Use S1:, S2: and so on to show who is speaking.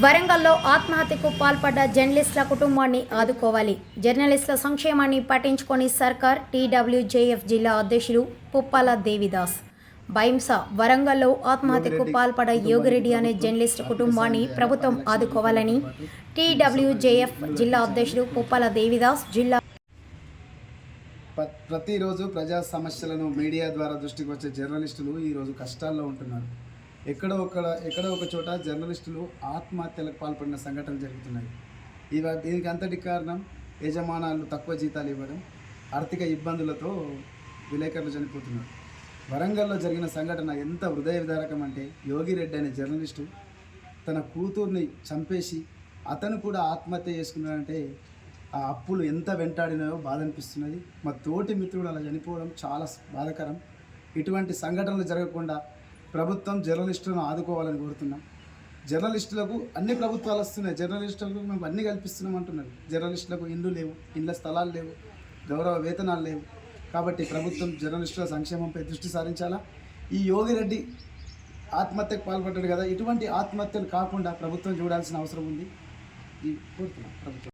S1: వరంగల్లో ఆత్మహత్యకు పాల్పడ్డ జర్నలిస్టుల కుటుంబాన్ని ఆదుకోవాలి. జర్నలిస్టుల సంక్షేమాన్ని పట్టించుకొని సర్కార్ టీడబ్ల్యూజేఎఫ్ జిల్లా అధ్యక్షుడు పుప్పాల దేవిదాస్. భైంస వరంగల్లో ఆత్మహత్యకు పాల్పడ్డ యోగిరెడ్డి అనే జర్నలిస్ట్ కుటుంబాన్ని ప్రభుత్వం ఆదుకోవాలని టీడబ్ల్యూజేఎఫ్ జిల్లా అధ్యక్షుడు పుప్పాల దేవిదాస్ జిల్లా
S2: ప్ర- ప్రతిరోజు ప్రజా సమస్యలను మీడియా ద్వారా దృష్టికి వచ్చే జర్నలిస్టులు ఈరోజు కష్టాల్లో ఉంటున్నారు. ఎక్కడో ఒక ఎక్కడో ఒక చోట జర్నలిస్టులు ఆత్మహత్యలకు పాల్పడిన సంఘటనలు జరుగుతున్నాయి. ఇవ దీనికి అంతటి కారణం యజమానాలు తక్కువ జీతాలు ఇవ్వడం ఆర్థిక ఇబ్బందులతో విలేకరులు చనిపోతున్నారు. వరంగల్లో జరిగిన సంఘటన ఎంత హృదయ విదారకం అంటే యోగిరెడ్డి అనే జర్నలిస్టు తన కూతుర్ని చంపేసి అతను కూడా ఆత్మహత్య చేసుకున్నాడంటే ఆ అప్పులు ఎంత వెంటాడినాయో బాధ అనిపిస్తున్నది మా తోటి మిత్రుడు అలా చనిపోవడం చాలా బాధకరం. ఇటువంటి సంఘటనలు జరగకుండా ప్రభుత్వం జర్నలిస్టులను ఆదుకోవాలని కోరుతున్నాం. జర్నలిస్టులకు అన్ని ప్రభుత్వాలు వస్తున్నాయి. జర్నలిస్టులకు మేము అన్ని కల్పిస్తున్నాం అంటున్నారు. జర్నలిస్టులకు ఇండ్లు లేవు ఇండ్ల స్థలాలు లేవు గౌరవ వేతనాలు లేవు. కాబట్టి ప్రభుత్వం జర్నలిస్టుల సంక్షేమంపై దృష్టి సారించాలా? ఈ యోగిరెడ్డి ఆత్మహత్యకు పాల్పడ్డాడు కదా. ఇటువంటి ఆత్మహత్యలు కాకుండా ప్రభుత్వం చూడాల్సిన అవసరం ఉంది. ఈ కోరుతున్నాం ప్రభుత్వం.